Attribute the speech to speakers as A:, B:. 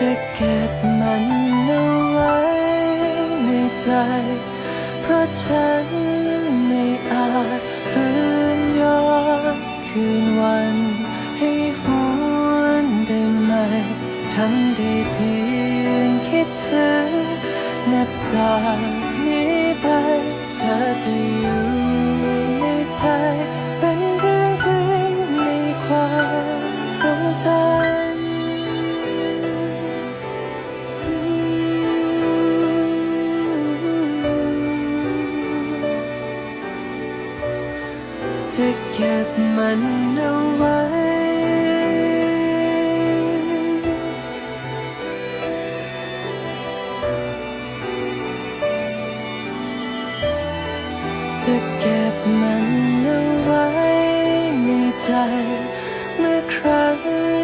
A: จะเก็บมันเอาไว้ในใจ เพราะฉันไม่อาจฟื้นย้อนคืนวัน ให้หวนได้ไหมทำได้เพียงคิดถึงนับจากนี้ไปเธอจะอยู่ในใจ เป็นเรื่องที่ในความทรงจำ จะเก็บมันเอาไว้ จะเก็บมันเอาไว้ในใจเมื่อครั้ง